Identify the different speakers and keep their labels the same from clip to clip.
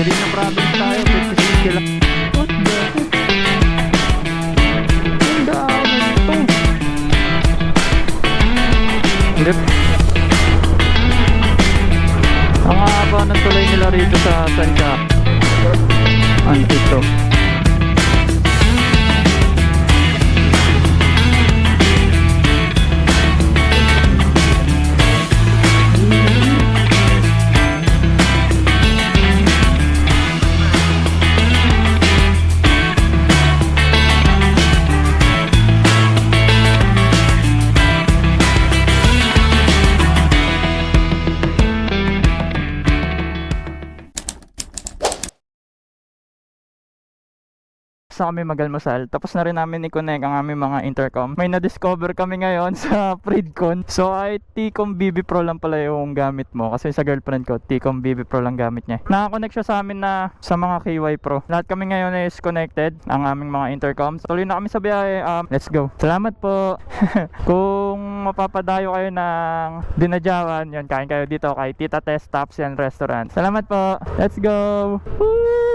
Speaker 1: Quirino province tayo, 56 kila. What the heck? Ang dami nito. Hindi. Ang haba ng tuloy nila rito sa Sanka. Ano ito? Sa kami magalmasal. Tapos na rin namin i-connect ang aming mga intercom. May na-discover kami ngayon sa Freedcon. So ay T-Com BB Pro lang pala yung gamit mo. Kasi sa girlfriend ko, T-Com BB Pro lang gamit niya. Nakakonect siya sa amin na sa mga KY Pro. Lahat kami ngayon is connected ang aming mga intercoms. Tuloy na kami sa biyahe. Um, let's go. Salamat po. Kung mapapadayo kayo ng dinadyawan, yun, kain kayo dito kay Tita Tess Taps and Restaurant. Salamat po. Let's go. Woo!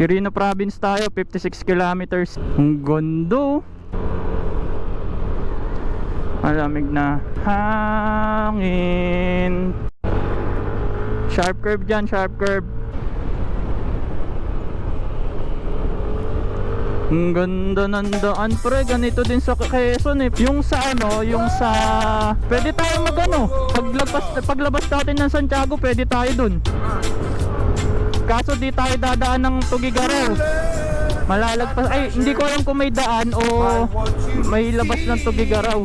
Speaker 1: Quirino province tayo, 56 kilometers. Ang gondo. Malamig na hangin. Sharp curve dyan, sharp curve. Ang ganda ng daan pre, ganito din sa Quezon eh. Yung sa ano, yung sa... Pwede tayo mag ano, paglabas, paglabas natin ng Santiago, pwede tayo dun. Kaso di tayo dadaan ng Tugigaraw. Malalagpas. Ay, hindi ko alam kung may daan o may labas ng Tugigaraw.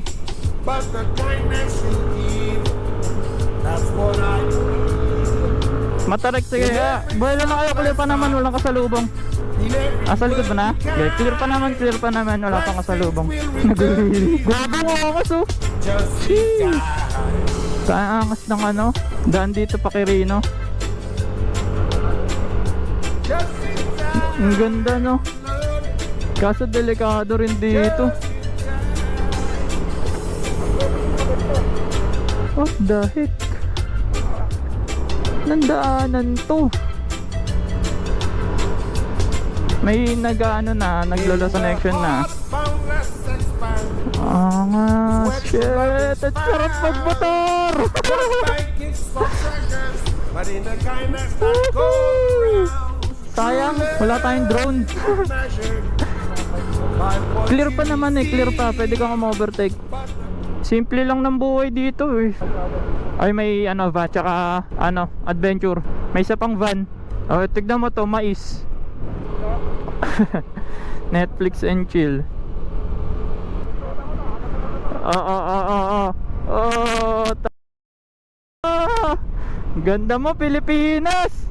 Speaker 2: But the kindness you give, that's what I
Speaker 1: Matarik sige. Buwelo na kayo, clear pa naman, walang kasalubong. Ah, sa likod ba na? Okay, clear pa naman, clear pa naman, wala pang kasalubong. Nagulili. Grabe mo oh.
Speaker 2: just
Speaker 1: Sheesh. Kaangas ng ano, daan dito pa kay Rino. Ang ganda no. Kaso delikado rin dito. What the heck? Nandaanan to. May nag-ano na, naglolo connection na. Ah, shit! At sarap magmotor!
Speaker 2: But in the kindness that goes
Speaker 1: Sayang, wala tayong drone. Clear pa naman eh, clear pa. Pwede kang ma-overtake. Simple lang ng buhay dito eh. Ay may ano van, tsaka ano, adventure. May isa pang van. Oh, tignan mo to, mais. Netflix and chill. Oo, oo, oo, oo. Ganda mo, Pilipinas!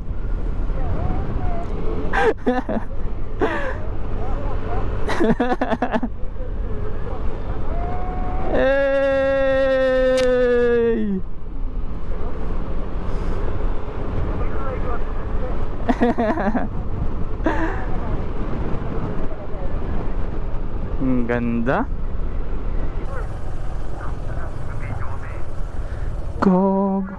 Speaker 1: Hey! Ang ganda. Gog.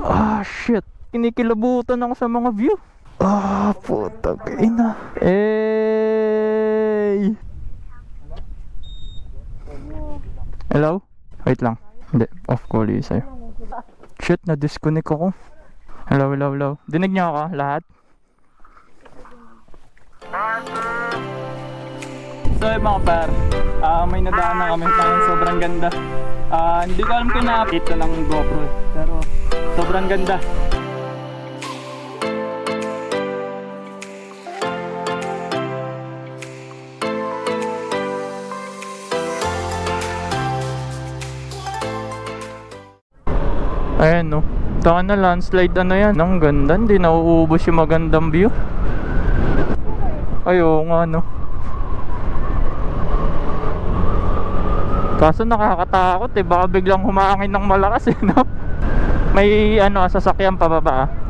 Speaker 1: Ah, shit. Kinikilabutan ako sa mga view. Ah, putang ina. Hey! Hello? Wait lang. Hindi, off call yung sa'yo. Shit, na-disconnect ako. Hello, hello, hello. Dinig niyo ako lahat? So yun mga par, ah, may nadaan na kami ng sobrang ganda. Ah, hindi ko alam kung na-update na ng GoPro. eh. Pero sobrang ganda. Ayan no. Taka na landslide ano yan. Ang ganda. Hindi nauubos yung magandang view. Ayo nga no. Kaso nakakatakot eh. Baka biglang humangin ng malakas eh no. May ano sasakyan pababa ah.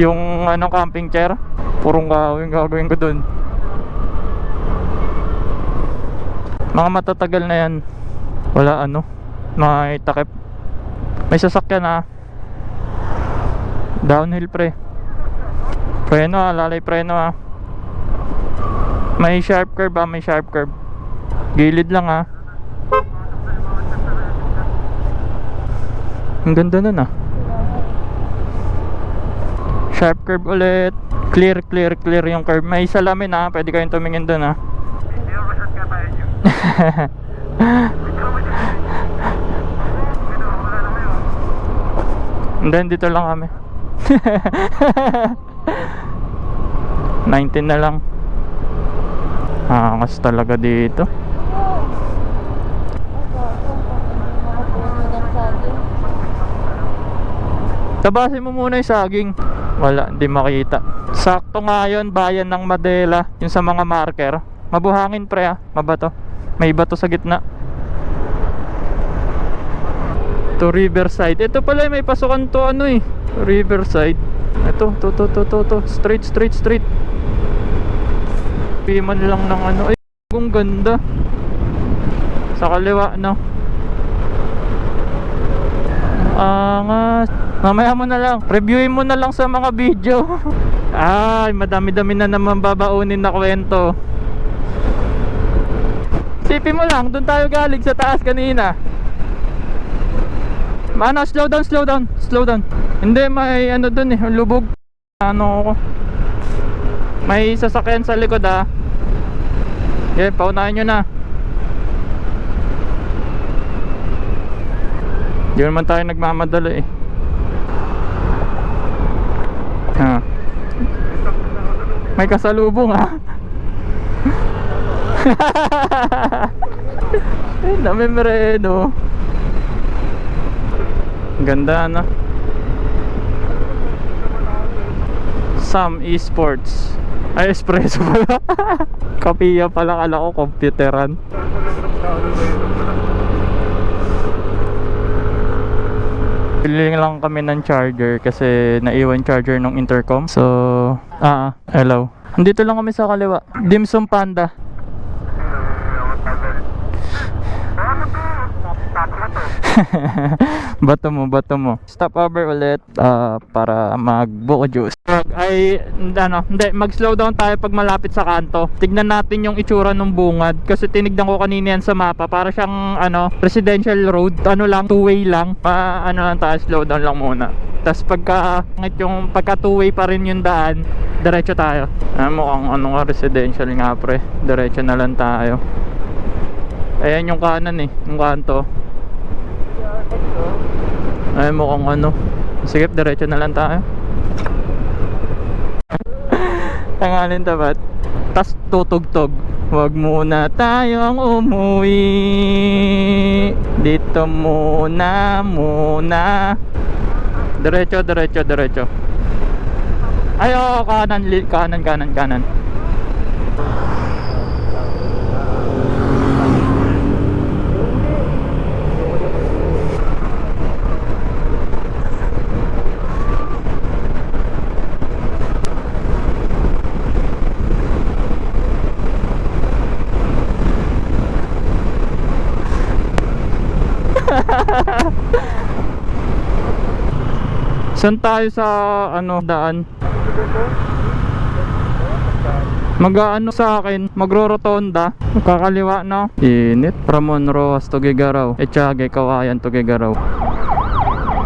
Speaker 1: Yung ano camping chair. Purong kahoy yung gagawin ko dun. Mga matatagal na yan. Wala ano. May takip. May sasakyan ah. Downhill pre. Preno ah, lalay preno ah. May sharp curve ah, may sharp curve. Gilid lang ah. Ang ganda nun ah. Sharp curve ulit. Clear, clear, clear yung curve. May salamin ah. Pwede kayong tumingin dun ah. And then dito lang kami. 19 na lang. Angas talaga dito. Tabasin mo muna yung saging. Wala, hindi makita. Sakto nga yun, bayan ng Madela. Yung sa mga marker. Mabuhangin pre ah, mabato. May bato sa gitna. To Riverside. Ito pala may pasukan to ano eh. Riverside. Ito, to, to, to, to, to. Straight, straight, straight. Piman lang ng ano. Ay, kung ganda. Sa kaliwa, no? Angas. Mamaya mo na lang. Reviewin mo na lang sa mga video. Ay, madami-dami na naman babaunin na kwento. Sipin mo lang, doon tayo galing sa taas kanina. Ano, slow down, slow down, slow down. Hindi, may ano doon eh, lubog. Ano ako. May sasakyan sa likod ah. Okay, paunahin nyo na. Di naman tayo nagmamadala eh. Ha. May kasalubong ah. Ay, namimreno. Ganda na. Sam Esports. Ay, espresso pala. Kapiya pala kala ko, computeran. Bili lang kami ng charger kasi naiwan charger ng intercom. So, ah, hello. Andito lang kami sa kaliwa. Dimsum Panda. bato mo, bato mo. Stop over ulit ah, para mag-buko juice. Ay, ano, hindi, mag-slow down tayo pag malapit sa kanto. Tignan natin yung itsura ng bungad. Kasi tinignan ko kanina yan sa mapa. Para siyang, ano, residential road. Ano lang, two-way lang. Pa, ano lang tayo, slow down lang muna. Tapos pagka, ngit yung pagka two-way pa rin yung daan, diretso tayo. Ah, mukhang ano nga, residential nga pre. Diretso na lang tayo. Ayan yung kanan eh, yung kanto. Ay mukhang ano. Sige, diretso na lang tayo. Tangalin tapat. Tas tutugtog. Huwag muna tayong umuwi. Dito muna, muna. Diretso, diretso, diretso. Ay, oo, kanan, kanan, kanan, kanan. Saan tayo sa ano daan? Mag-ano sa akin, magro-rotonda, kakaliwa no. Init, Ramon Roas to Gigaraw. Echage Kawayan to Gigaraw.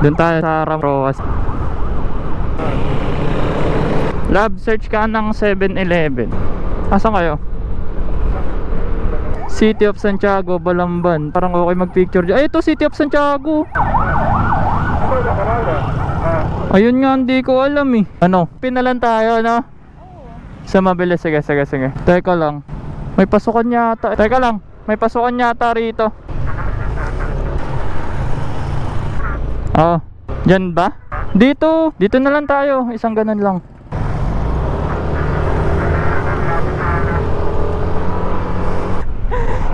Speaker 1: Doon tayo sa Ram Roas. Lab search ka ng 7-Eleven. Asan kayo? City of Santiago, Balamban. Parang okay mag-picture dyan. Ay, ito City of Santiago. Ayun nga, hindi ko alam eh. Ano? Pinalan tayo, no? Sa mabilis. Sige, sige, sige. Teka lang. May pasukan yata. Teka lang. May pasukan yata rito. Oh. Diyan ba? Dito. Dito na lang tayo. Isang ganun lang.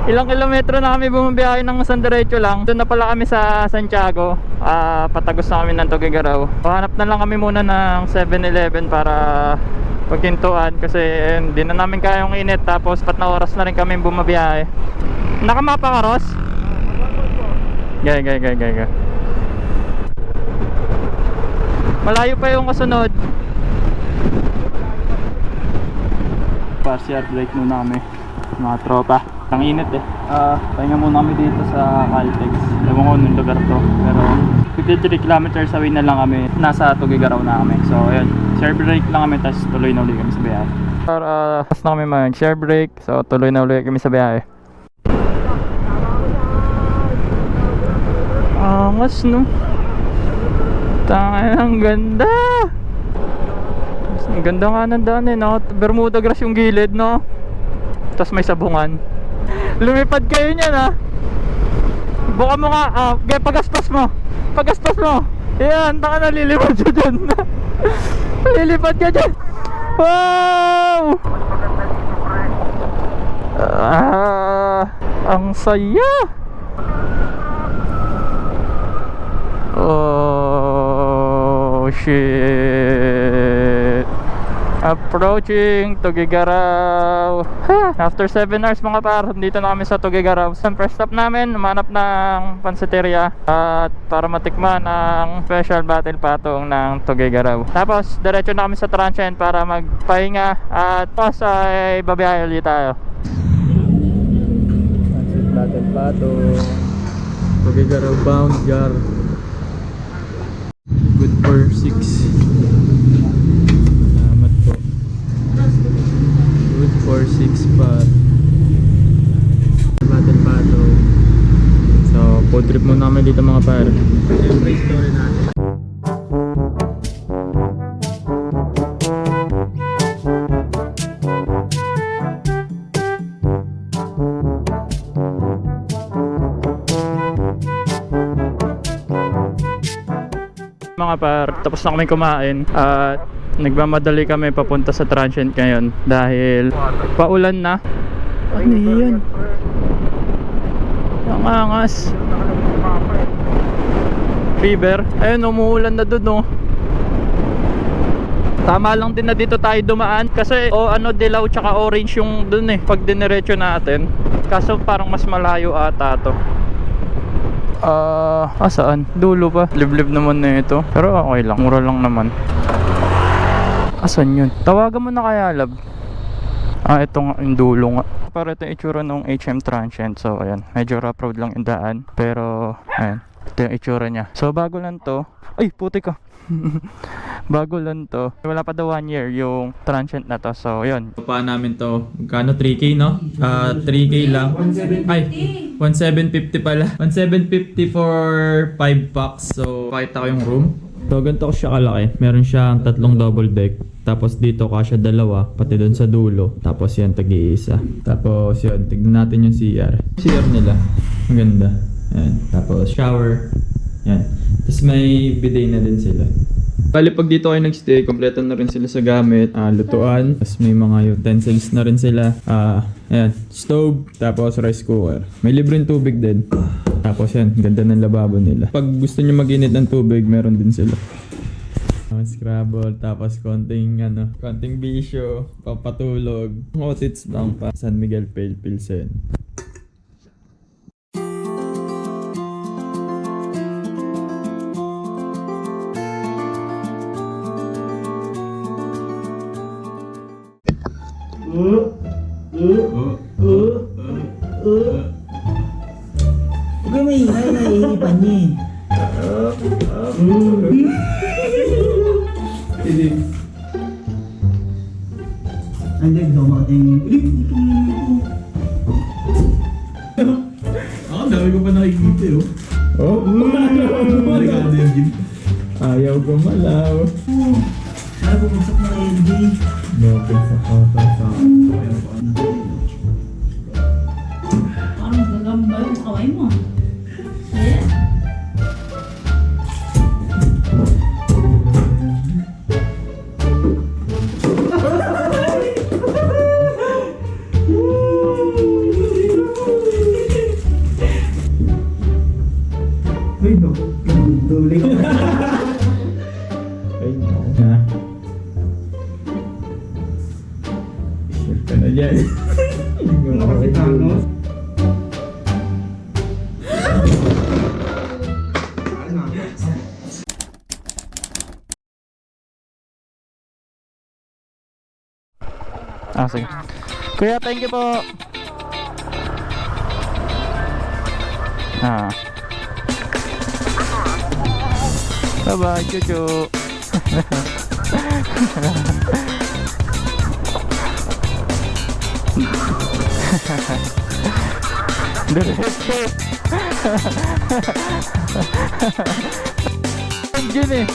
Speaker 1: Ilang kilometro na kami bumabiyahe ng San Diretso lang. Doon na pala kami sa Santiago. Ah, patagos na kami ng Tugigaraw. Hanap na lang kami muna ng 7-Eleven para pagkintuan kasi hindi na namin kayang init tapos pat na oras na rin kami bumabiyahe. Nakamapa ka, Ross? Gaya, gaya, gaya. gaya. Malayo pa yung kasunod. Partial break muna kami. Mga tropa. Ang init eh. Ah, pahinga muna kami dito sa Caltex. Ewan ko anong lugar to. Pero 53 kilometers away na lang kami. Nasa Tugigaraw na kami. So, ayun. Share break lang kami. Tapos tuloy na ulit kami sa biyahe. Para uh, na kami mag share break. So, tuloy na ulit kami sa biyahe. Angas no. Tangin ang ganda. Ang ganda nga ng daan eh, no? Bermuda grass yung gilid, no? Tapos may sabungan. Lumipad kayo niyan, ha? Buka mo nga, ah, kaya pagaspas mo. Pagaspas mo. Yan, taka na lilipad ka dyan. lilipad ka dyan. Wow! Ah, ang saya. Oh shit. Approaching Tugigaraw. Ha! After 7 hours mga par, dito na kami sa Tugigaraw. Sa first stop namin, manap ng pansiteria at para matikman ang special battle patong ng Tugigaraw. Tapos, diretso na kami sa Transient para magpahinga at tapos ay babiyahe ulit tayo. Pancit battle patong. Tugigaraw bound jar. Good for 6. 4-6 pa Battle Pato. So, food trip muna kami dito mga par. Siyempre, story natin. Mga par tapos na kami kumain at uh, nagmamadali kami papunta sa transient ngayon dahil paulan na. Ano yan? Ang angas. Fever. Ayun, umuulan na dun, no. Tama lang din na dito tayo dumaan kasi o ano dilaw tsaka orange yung dun eh pag diniretso natin. Kaso parang mas malayo ata to. Ah, ah saan? Dulo pa. Liblib naman na ito. Pero okay lang. Mura lang naman. Asan yun? Tawagan mo na kaya, lab. Ah, ito nga, yung dulo nga. Para ito yung itsura ng HM Transient. So, ayan. Medyo rough road lang yung daan. Pero, ayan. Ito yung itsura niya. So, bago lang to. Ay, puti ka. bago lang to. Wala pa daw one year yung transient na to. So, yun. Pa namin to. Magkano? 3K, no? Ah, 3K lang. Ay, 1750 pala. 1750 for 5 packs. So, pakita ko yung room. So, ganito ko siya kalaki. Meron siyang tatlong double deck. Tapos dito kasya dalawa, pati doon sa dulo. Tapos yan, tag-iisa. Tapos yun, tignan natin yung CR. CR nila. Ang ganda. Yan. Tapos shower. Yan. Tapos may bidet na din sila. Bali pag dito kayo nagstay, kompleto na rin sila sa gamit, ah, lutuan, tapos may mga utensils na rin sila. Ah, ayan, stove, tapos rice cooker. May libreng tubig din. Tapos yan, ganda ng lababo nila. Pag gusto nyo mag-init ng tubig, meron din sila. Scrabble, tapos konting ano, konting bisyo, papatulog. Otits lang pa. San Miguel Pale Pilsen.
Speaker 3: Dami ko pa nakikita eh.
Speaker 1: Oh,
Speaker 3: Barikado yung gym.
Speaker 1: ayaw gumalaw.
Speaker 4: Ay, bumagsak na kay LJ.
Speaker 1: Bakit sa kata sa...
Speaker 5: Parang gagamba yung kaway mo.
Speaker 1: Ah, sige. Kuya, thank you po. Ah. Bye-bye, chuchu. Diretso. Ang yun eh.